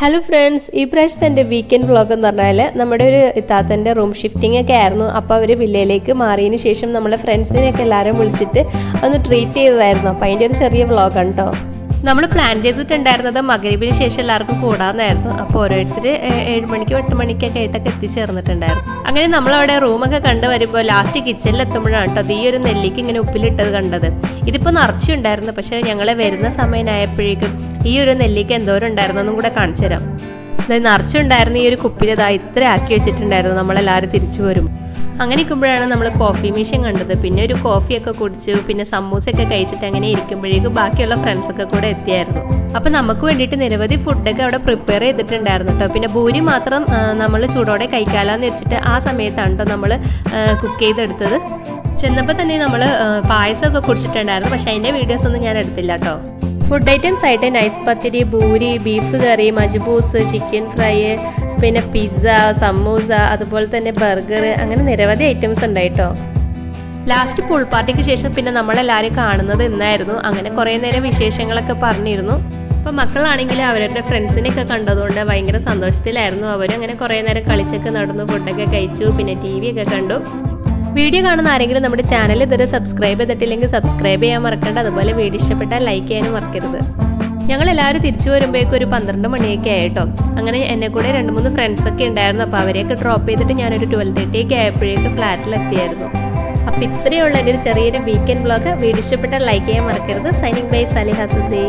Hello friends ഈ പ്രാവശ്യത്തെ എന്റെ വീക്കെൻഡ് വ്ളോഗ് എന്ന് പറഞ്ഞാൽ നമ്മുടെ ഒരു ഇത്താത്തന്റെ റൂം ഷിഫ്റ്റിംഗ് ഒക്കെ ആയിരുന്നു. അപ്പോൾ അവർ വില്ലയിലേക്ക് മാറിയതിന് ശേഷം നമ്മളെ ഫ്രണ്ട്സിനെയൊക്കെ എല്ലാവരും വിളിച്ചിട്ട് ഒന്ന് ട്രീറ്റ് ചെയ്തതായിരുന്നു. അപ്പോൾ അതിന്റെ ഒരു ചെറിയ വ്ളോഗാണ് കേട്ടോ നമ്മൾ പ്ലാൻ ചെയ്തിട്ടുണ്ടായിരുന്നത് മകരീബിന് ശേഷം എല്ലാവർക്കും കൂടാന്നായിരുന്നു. അപ്പോൾ ഓരോരുത്തർ ഏഴ് മണിക്കും എട്ട് മണിക്കൊക്കെ ആയിട്ടൊക്കെ എത്തിച്ചേർന്നിട്ടുണ്ടായിരുന്നു. അങ്ങനെ നമ്മളവിടെ റൂമൊക്കെ കണ്ടു വരുമ്പോൾ ലാസ്റ്റ് കിച്ചണിൽ എത്തുമ്പോഴാണ് കേട്ടോ ഈ ഒരു നെല്ലിക്ക് ഇങ്ങനെ ഉപ്പിലിട്ടത് കണ്ടത്. ഇതിപ്പോൾ നിറച്ചുണ്ടായിരുന്നു. പക്ഷേ ഞങ്ങളെ വരുന്ന സമയമായപ്പോഴേക്കും ഈ ഒരു നെല്ലിക്ക് എന്തോരം ഉണ്ടായിരുന്നു ഒന്നും കൂടെ കാണിച്ചു തരാം. നിറച്ചുണ്ടായിരുന്ന ഈ ഒരു കുപ്പിൽ ഇതാ ഇത്ര ആക്കി വെച്ചിട്ടുണ്ടായിരുന്നു നമ്മളെല്ലാവരും തിരിച്ചു വരും അങ്ങനെ ഇരിക്കുമ്പോഴാണ് നമ്മൾ കോഫി മെഷീൻ കണ്ടത്. പിന്നെ ഒരു കോഫിയൊക്കെ കുടിച്ചു പിന്നെ സമൂസയൊക്കെ കഴിച്ചിട്ട് അങ്ങനെ ഇരിക്കുമ്പോഴേക്കും ബാക്കിയുള്ള ഫ്രണ്ട്സൊക്കെ കൂടെ എത്തിയായിരുന്നു. അപ്പം നമുക്ക് വേണ്ടിയിട്ട് നിരവധി ഫുഡൊക്കെ അവിടെ പ്രിപ്പയർ ചെയ്തിട്ടുണ്ടായിരുന്നു കേട്ടോ. പിന്നെ ഭൂരി മാത്രം നമ്മൾ ചൂടോടെ കഴിക്കാമെന്ന് വെച്ചിട്ട് ആ സമയത്താണ് കേട്ടോ നമ്മൾ കുക്ക് ചെയ്തെടുത്തത്. ചെന്നപ്പോൾ തന്നെ നമ്മൾ പായസമൊക്കെ കുടിച്ചിട്ടുണ്ടായിരുന്നു. പക്ഷേ അതിന്റെ വീഡിയോസ് ഒന്നും ഞാൻ എടുത്തില്ല കേട്ടോ. ഫുഡ് ഐറ്റംസ് ആയിട്ട് നൈസ് പത്തിരി ഭൂരി ബീഫ് കറി മജ്ബൂസ് ചിക്കൻ ഫ്രൈ പിന്നെ പിസ്സ സമൂസ അതുപോലെ തന്നെ ബർഗർ അങ്ങനെ നിരവധി ഐറ്റംസ് ഉണ്ടായിട്ടോ. ലാസ്റ്റ് പൂൾ പാർട്ടിക്ക് ശേഷം പിന്നെ നമ്മളെല്ലാവരും കാണുന്നത് ഇന്നായിരുന്നു. അങ്ങനെ കുറേ നേരം വിശേഷങ്ങളൊക്കെ പറഞ്ഞിരുന്നു. അപ്പോൾ മക്കളാണെങ്കിൽ അവരുടെ ഫ്രണ്ട്സിനെയൊക്കെ കണ്ടതുകൊണ്ട് ഭയങ്കര സന്തോഷത്തിലായിരുന്നു. അവരും അങ്ങനെ കുറേ നേരം കളിച്ചൊക്കെ നടന്നു ഫുഡൊക്കെ കഴിച്ചു പിന്നെ ടി വി ഒക്കെ കണ്ടു. വീഡിയോ കാണുന്ന ആരെങ്കിലും നമ്മുടെ ചാനൽ ഇതുവരെ സബ്സ്ക്രൈബ് ചെയ്തിട്ടില്ലെങ്കിൽ സബ്സ്ക്രൈബ് ചെയ്യാൻ മറക്കണ്ട. അതുപോലെ വീഡിയോ ഇഷ്ടപ്പെട്ടാൽ ലൈക്ക് ചെയ്യാനും മറക്കരുത്. ഞങ്ങൾ എല്ലാവരും തിരിച്ചു വരുമ്പോഴേക്കും ഒരു പന്ത്രണ്ട് മണിയൊക്കെ ആയിട്ടോ അങ്ങനെ എന്നെ കൂടെ രണ്ട് മൂന്ന് ഫ്രണ്ട്സ് ഒക്കെ ഉണ്ടായിരുന്നു. അപ്പോൾ അവരെയൊക്കെ ഡ്രോപ്പ് ചെയ്തിട്ട് ഞാനൊരു ട്വൽവ് തേർട്ടി ഒക്കെ ആയപ്പോഴേക്കും ഫ്ലാറ്റിലെത്തിയായിരുന്നു അപ്പോൾ ഇത്രയുള്ള ഒരു ചെറിയൊരു വീക്കെൻഡ് ബ്ലോഗ് വീഡിയോ ഇഷ്ടപ്പെട്ടാൽ ലൈക്ക് ചെയ്യാൻ മറക്കരുത്. Signing by Sali ഹസുദ്ദീ